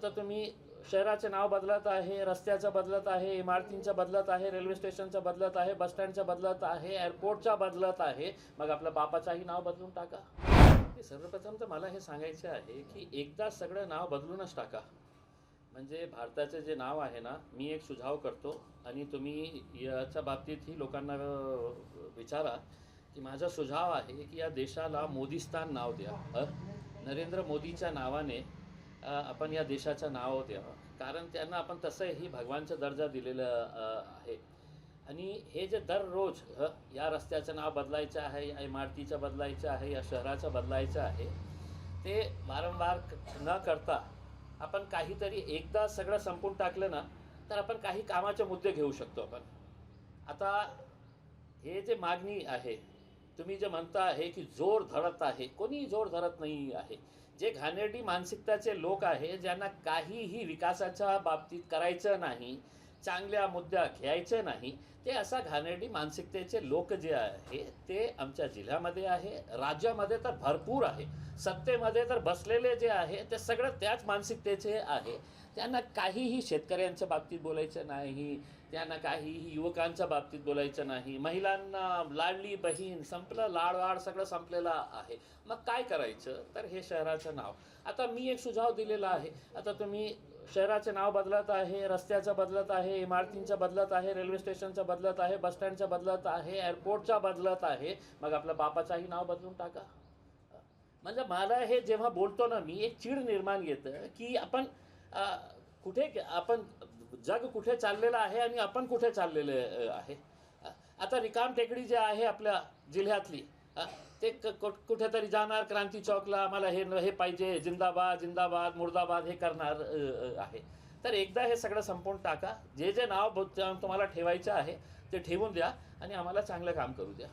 आता तुम्ही शहराचे नाव बदलत आहे रस्त्याचं बदलत आहे इमारतींचं बदलत आहे रेल्वे स्टेशनचं बदलत आहे बसस्टँडचं बदलत आहे एअरपोर्टच्या बदलत आहे. मग आपल्या बापाचाही नाव बदलून टाका. हे सर्वप्रथम तर मला हे सांगायचे आहे की एकदा सगळं नाव बदलूनच टाका. म्हणजे भारताचे जे नाव आहे ना मी एक सुझाव करतो आणि तुम्ही याच्या बाबतीतही लोकांना विचारा की माझा सुझाव आहे की या देशाला मोदीस्तान नाव द्या. अ? नरेंद्र मोदीच्या नावाने आपण या देशाचं नाव द्यावं कारण त्यांना आपण तसंही भगवानचा दर्जा दिलेला आहे. आणि हे जे दररोज या रस्त्याचं नाव बदलायचं आहे या इमारतीचं बदलायचं आहे या शहराचं बदलायचं आहे ते वारंवार न करता आपण काहीतरी एकदा सगळं संपून टाकलं ना तर आपण काही कामाचे मुद्दे घेऊ शकतो आपण. आता हे जे मागणी आहे तुम्ही जे म्हणता आहे की जोर धरत आहे कोणी जोर धरत नाही आहे. जे घाणेरडी मानसिकताचे लोक आहे ज्यांना काहीही विकासाच्या बाबतीत करायचं नाही चांगल्या मुद्द्या घ्यायचे नाही ते असा घाणेरडी मानसिकतेचे लोक जे आहे ते आमच्या जिल्ह्यामध्ये आहे राज्यामध्ये तर भरपूर आहे. सत्तेमध्ये तर बसलेले जे आहे ते सगळं त्याच मानसिकतेचे आहे. त्यांना काहीही शेतकऱ्यांच्या बाबतीत बोलायचं नाही त्यांना काहीही युवकांच्या बाबतीत बोलायचं नाही. महिलांना लाडली बहीण संपलं लाडवाड सगळं संपलेलं आहे. मग काय करायचं? तर हे शहराचं नाव. आता मी एक सुझाव दिलेला आहे. आता तुम्ही शहराचे नाव बदलत आहे रस्त्याचं बदलत आहे इमारतींचं बदलत आहे रेल्वे स्टेशनचं बदलत आहे बसस्टँडचं बदलत आहे एअरपोर्टचा बदलत आहे. मग आपल्या बापाचाही नाव बदलून टाका. म्हणजे मला हे जेव्हा बोलतो ना मी एक चीड निर्माण येतं की आपण कुठे आपण जग कुठे चाललेलं आहे आणि आपण कुठे चाललेले आहे. आता रिकाम टेकडी जे आहे आपल्या जिल्ह्यातली ते कुठेतरी जाणार क्रांती चौकला मला हे हे पाहिजे जिंदाबाद जिंदाबाद मुर्दाबाद हे करणार आहे. तर एकदा हे सगळं संपवून टाका. जे जे नाव तुम्हाला ठेवायचं आहे ते ठेवून द्या आणि आम्हाला चांगलं काम करू द्या.